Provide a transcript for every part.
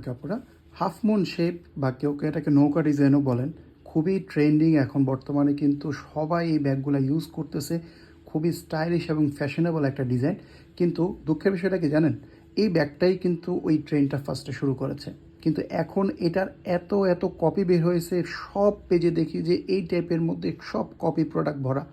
কাপড়া half moon shape বা কেউ কেউ এটাকে নৌকা ডিজাইনও বলেন, খুবই ট্রেন্ডিং এখন বর্তমানে কিন্তু সবাই এই ব্যাগগুলো ইউজ করতেছে। খুবই স্টাইলিশ এবং ফ্যাশনেবল একটা ডিজাইন কিন্তু দুঃখের বিষয়টা কি জানেন? এই ব্যাগটাই কিন্তু ওই ট্রেনটা ফার্স্টে শুরু করেছে। কিন্তু এখন এটার এত এত কপি বের হয়েছে, সব পেজে দেখি যে এই টাইপের মধ্যে সব কপি প্রোডাক্ট ভরা।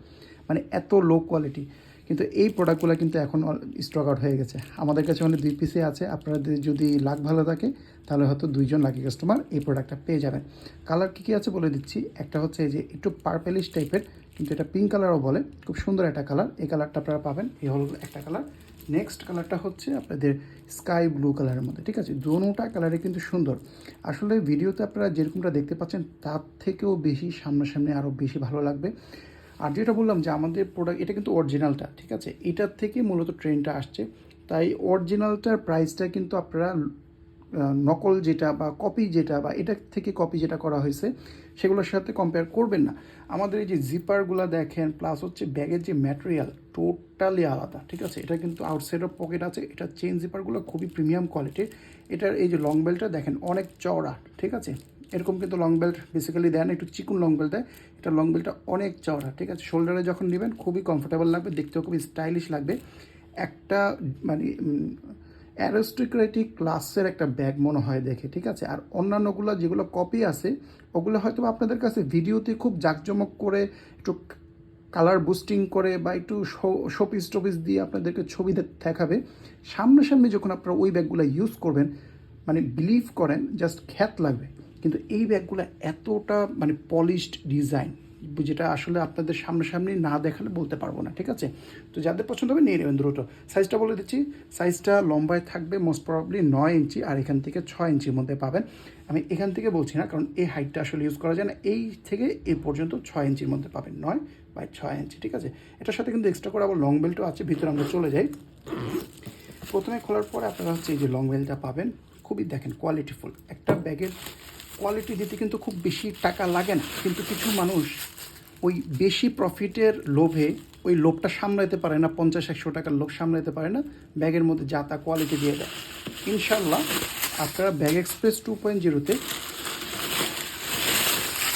মানে এত লো কোয়ালিটি কিন্তু এই প্রোডাক্টগুলো কিন্তু এখন স্টক আউট হয়ে গেছে। আমাদের কাছে মানে দুই পিসে আছে। আপনাদের যদি লাখ ভালো থাকে, তাহলে হয়তো দুইজন লাকি কাস্টমার এই প্রোডাক্টটা পেয়ে যাবেন। কালার কী কী আছে বলে দিচ্ছি। একটা হচ্ছে এই যে একটু পার্পেলিশ টাইপের কিন্তু এটা পিঙ্ক কালারও বলে। খুব সুন্দর একটা কালার এই কালারটা আপনারা পাবেন। এই হল একটা কালার নেক্সট কালারটা হচ্ছে আপনাদের স্কাই ব্লু কালারের মধ্যে, ঠিক আছে? দোনোটা কালারে কিন্তু সুন্দর। আসলে ভিডিওতে আপনারা যেরকমটা দেখতে পাচ্ছেন, তার থেকেও বেশি সামনাসামনি আরও বেশি ভালো লাগবে। আর যেটা বললাম যে আমাদের প্রোডাক্ট এটা কিন্তু অরিজিনালটা ঠিক আছে? এটার থেকে মূলত ট্রেনটা আসছে। তাই অরিজিনালটার প্রাইসটা কিন্তু আপনারা নকল যেটা বা কপি যেটা বা এটার থেকে কপি যেটা করা হয়েছে, সেগুলোর সাথে কম্পেয়ার করবেন না। আমাদের এই যে জিপারগুলো দেখেন প্লাস হচ্ছে ব্যাগের যে ম্যাটেরিয়াল টোটালি আলাদা, ঠিক আছে? এটা কিন্তু আউটসাইড অফ পকেট আছে। এটা চেন জিপারগুলো খুবই প্রিমিয়াম কোয়ালিটির এটার এই যে লং বেল্টটা দেখেন, অনেক চওড়া, ঠিক আছে? এরকম কিন্তু লং বেল্ট বেসিক্যালি দেন একটু চিকুন লং বেল্ট দেয়। এটা লং বেল্টটা অনেক চওড়া, ঠিক আছে? শোল্ডারে যখন নেবেন, খুবই কমফোর্টেবল লাগবে, দেখতেও খুবই স্টাইলিশ লাগবে। একটা মানে অ্যারোস্টোক্রেটিক ক্লাসের একটা ব্যাগ মনে হয় দেখে, ঠিক আছে? আর অন্যান্যগুলো যেগুলো কপি আছে, ওগুলো হয়তো আপনাদের কাছে ভিডিওতে খুব জাঁকজমক করে, একটু কালার বুস্টিং করে বা একটু শোপিস টোপিস দিয়ে আপনাদেরকে ছবি দেখাবে। সামনাসামনি যখন আপনারা ওই ব্যাগগুলো ইউজ করবেন মানে বিলিভ করেন জাস্ট খ্যাত লাগবে। কিন্তু এই ব্যাগগুলো এতটা মানে পলিশড ডিজাইন যেটা আসলে আপনাদের সামনাসামনি না দেখালে বলতে পারব না, ঠিক আছে? তো যাদের পছন্দ হবে নিয়ে নেবেন দ্রুত। সাইজটা বলে দিচ্ছি। সাইজটা লম্বায় থাকবে মোস্ট প্রবাবলি নয় ইঞ্চি, আর এখান থেকে ছয় ইঞ্চির মধ্যে পাবেন। আমি এখান থেকে বলছি না, কারণ এই হাইটটা আসলে ইউজ করা যায় না। এই থেকে এই পর্যন্ত ছয় ইঞ্চির মধ্যে পাবেন, নয় বাই ছয় ইঞ্চি, ঠিক আছে? এটার সাথে কিন্তু এক্সট্রা করে আবার লং বেল্টও আছে, ভিতরে আমরা চলে যাই। প্রথমে খোলার পরে আপনারা হচ্ছে এই যে লং বেলটা পাবেন, খুবই দেখেন কোয়ালিটিফুল একটা ব্যাগের কোয়ালিটি দিতে কিন্তু খুব বেশি টাকা লাগে না। কিন্তু কিছু মানুষ ওই বেশি প্রফিটের লোভে ওই লোভটা সামলাইতে পারে না, পঞ্চাশ, একশো টাকার লোভ সামলাইতে পারে না, ব্যাগের মধ্যে যা তা কোয়ালিটি দিয়ে দেয়। ইনশাল্লাহ আপনারা ব্যাগ এক্সপ্রেস টু পয়েন্ট জিরোতে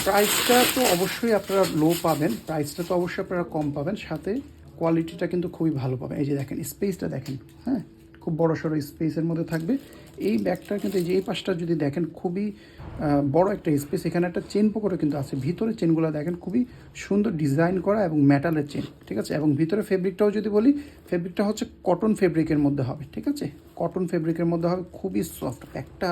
প্রাইসটা তো অবশ্যই আপনারা লো পাবেন প্রাইসটা তো অবশ্যই আপনারা কম পাবেন, সাথে কোয়ালিটিটা কিন্তু খুবই ভালো পাবেন। এই যে দেখেন স্পেসটা দেখেন হ্যাঁ? খুব বড় সড়ো স্পেসের মধ্যে থাকবে। এই ব্যাগটা কিন্তু এই যে এই পাশটা যদি দেখেন, খুবই বড় একটা স্পেস এখানে একটা চেন পকেটও কিন্তু আছে। ভিতরে চেনগুলো দেখেন, খুবই সুন্দর ডিজাইন করা এবং মেটালের চেন ঠিক আছে? এবং ভিতরে ফেব্রিকটাও যদি বলি ফেব্রিকটা হচ্ছে কটন ফেব্রিকের মধ্যে হবে, ঠিক আছে? কটন ফেব্রিকের মধ্যে হবে, খুবই সফট ব্যাগটা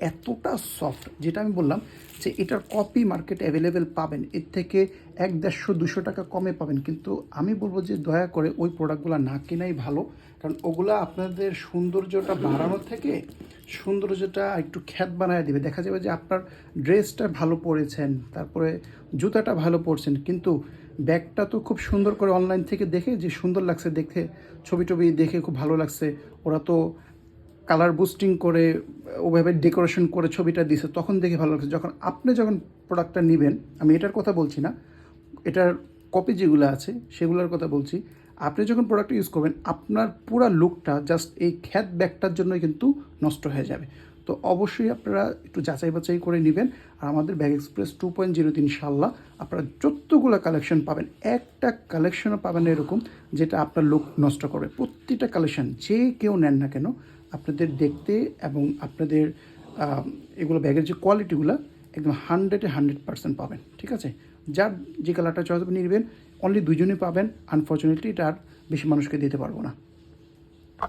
এতটা সফট যেটা আমি বললাম যে এটার কপি মার্কেট অ্যাভেলেবেল পাবেন। এর থেকে এক দেড়শো, দুশো টাকা কমে পাবেন। কিন্তু আমি বলব যে দয়া করে ওই প্রোডাক্টগুলো না কেনাই ভালো। কারণ ওগুলা আপনাদের সৌন্দর্যটা বাড়ানোর থেকে সৌন্দর্যটা একটু খ্যাত বানায় দিবে। দেখা যাবে যে আপনার ড্রেসটা ভালো পরেছেন, তারপরে জুতাটা ভালো পরছেন, কিন্তু ব্যাগটা তো খুব সুন্দর করে অনলাইন থেকে দেখে যে সুন্দর লাগছে দেখে ছবি টবি দেখে খুব ভালো লাগছে। ওরা তো কালার বুস্টিং করে, ওভাবে ডেকোরেশন করে ছবিটা দিছে, তখন দেখে ভালো লাগছে। যখন আপনি যখন প্রোডাক্টটা নেবেন, আমি এটার কথা বলছি না, এটার কপি যেগুলো আছে, সেগুলোর কথা বলছি, আপনি যখন প্রোডাক্টটা ইউজ করবেন, আপনার পুরা লুকটা জাস্ট এই খ্যাত ব্যাগটার জন্যই কিন্তু নষ্ট হয়ে যাবে। তো অবশ্যই আপনারা একটু যাচাই বাছাই করে নেবেন। আর আমাদের ব্যাগ এক্সপ্রেস টু পয়েন্ট জিরোতে ইনশাল্লাহ আপনারা যতগুলো কালেকশন পাবেন, একটা কালেকশনও পাবেন এরকম, যেটা আপনার লুক নষ্ট করবে। প্রতিটা কালেকশন যে কেউ নেন না কেন আপনাদের দেখতে এবং আপনাদের এগুলো ব্যাগের যে কোয়ালিটিগুলো একদম হান্ড্রেডে হান্ড্রেড পার্সেন্ট পাবেন, ঠিক আছে? যার যে কালারটা চয়েস নেবেন অনলি দুজনই পাবেন। আনফর্চুনেটলি এটা আর বেশি মানুষকে দিতে পারব না।